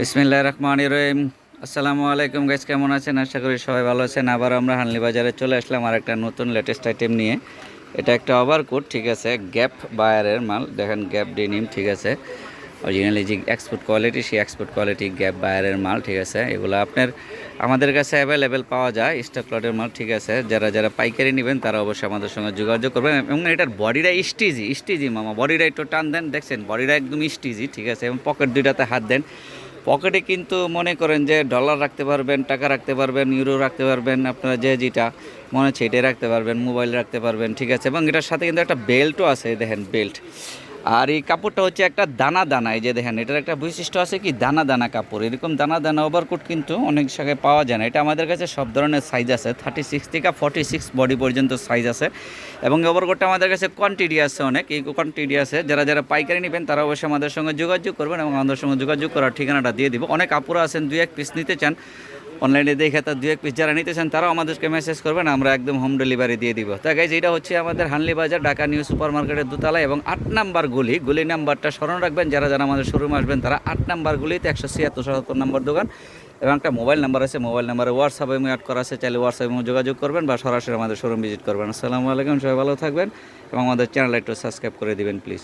বিসমিল্লাহ রহমান রহিম। আসসালামু আলাইকুম গাইজ কেমন আছেন? আশা করি সবাই ভালো আছেন। আবার আমরা হানলি বাজারে চলে আসলাম আর একটা নতুন লেটেস্ট আইটেম নিয়ে। এটা একটা ওভারকোট ঠিক আছে? গ্যাপ বায়ারের মাল। দেখেন গ্যাপ ডেনিম ঠিক আছে? অরিজিনালি যে এক্সপোর্ট কোয়ালিটি সেই এক্সপোর্ট কোয়ালিটি গ্যাপ বায়ারের মাল, ঠিক আছে? এগুলো আপনার, আমাদের কাছে অ্যাভেলেবেল পাওয়া যায় স্টক লটের মাল, ঠিক আছে? যারা যারা পাইকারি নেবেন, তারা অবশ্যই আমাদের সঙ্গে যোগাযোগ করবেন। এবং এটার বডিটা স্টিজি স্টিজি মামা। বডিটা একটু টান দেন, দেখছেন? বডিটা একদম স্টিজি ঠিক আছে? এবং পকেট দুইটাতে হাত দেন। পকেটে কিন্তু মনে করেন যে ডলার রাখতে পারবেন, টাকা রাখতে পারবেন ইউরো রাখতে পারবেন, আপনারা যে যেটা মনে হচ্ছে এটাই রাখতে পারবেন মোবাইল রাখতে পারবেন, ঠিক আছে? এবং এটার সাথে কিন্তু একটা বেল্টও আছে, দেখেন বেল্ট আর এই কাপড়টা হচ্ছে একটা দানা দানা, এই যে দেখেন, এটার একটা বৈশিষ্ট্য আছে কি? দানা দানা কাপড়। এরকম দানা দানা ওভারকোট কিন্তু অনেক জায়গায় পাওয়া যায় না। এটা আমাদের কাছে সব ধরনের সাইজ আছে থার্টি সিক্স থেকে ফর্টি সিক্স বডি পর্যন্ত সাইজ আছে। এবং ওভারকোটটা আমাদের কাছে কোয়ান্টিটি আছে অনেক। এই কোয়ান্টিটি আছে, যারা যারা পাইকারি নেবেন, তারা অবশ্যই আমাদের সঙ্গে যোগাযোগ করবেন এবং আমাদের সঙ্গে যোগাযোগ করার ঠিকানাটা দিয়ে দিব। অনেক আপুরা আছেন, দুই এক পিস নিতে চান অনলাইনে দেখে তার দু এক পিস যারা নিতে চান, তারাও আমাদেরকে মেসেজ করবেন, আমরা একদম হোম ডেলিভারি দিয়ে দিব। তা গাইজ এটা হচ্ছে আমাদের হানলি বাজার, ঢাকা নিউ সুপার মার্কেটের দোতলা এবং আট নাম্বার গুলি। গুলি নাম্বারটা স্মরণ রাখবেন, যারা যারা আমাদের শোরুমে আসবেন, তারা আট নাম্বার গুলিতে একশো ছিয়াত্তর সাতাত্তর নাম্বার দোকান এবং একটা মোবাইল নাম্বার আছে মোবাইল নাম্বারে হোয়াটসঅ্যাপে আমি অ্যাড করা আছে, চাইলে হোয়াটসঅ্যাপে যোগাযোগ করবেন বা সরাসরি আমাদের শোরুম ভিজিট করবেন। আসসালামু আলাইকুম, সবাই ভালো থাকবেন এবং আমাদের চ্যানেল একটু সাবস্ক্রাইব করে দিবেন প্লিজ